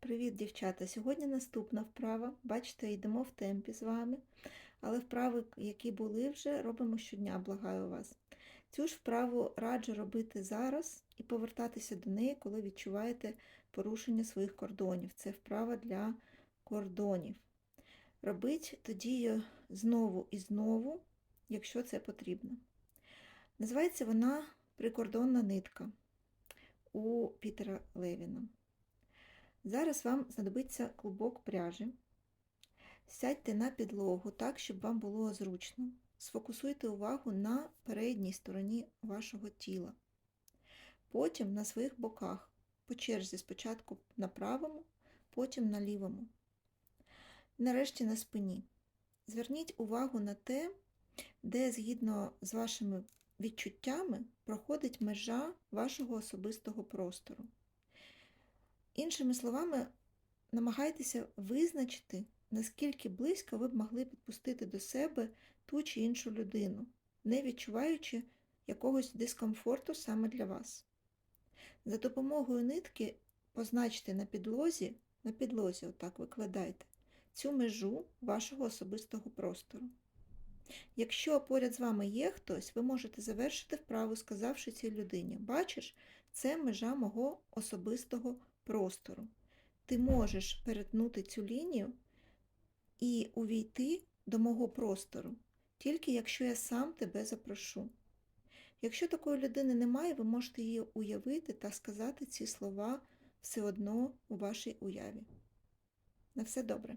Привіт, дівчата! Сьогодні наступна вправа. Бачите, йдемо в темпі з вами, але вправи, які були вже, робимо щодня, благаю вас. Цю ж вправу раджу робити зараз і повертатися до неї, коли відчуваєте порушення своїх кордонів. Це вправа для кордонів. Робіть тоді знову і знову, якщо це потрібно. Називається вона прикордонна нитка у Пітера Левіна. Зараз вам знадобиться клубок пряжі. Сядьте на підлогу так, щоб вам було зручно. Сфокусуйте увагу на передній стороні вашого тіла. Потім на своїх боках, по черзі спочатку на правому, потім на лівому. Нарешті на спині. Зверніть увагу на те, де згідно з вашими відчуттями проходить межа вашого особистого простору. Іншими словами, намагайтеся визначити, наскільки близько ви б могли підпустити до себе ту чи іншу людину, не відчуваючи якогось дискомфорту саме для вас. За допомогою нитки позначте на підлозі, на підлозі, отак викладайте, цю межу вашого особистого простору. Якщо поряд з вами є хтось, ви можете завершити вправу, сказавши цій людині: Бачиш, це межа мого особистого простору. Ти можеш перетнути цю лінію і увійти до мого простору, тільки якщо я сам тебе запрошу. Якщо такої людини немає, ви можете її уявити та сказати ці слова все одно у вашій уяві. На все добре.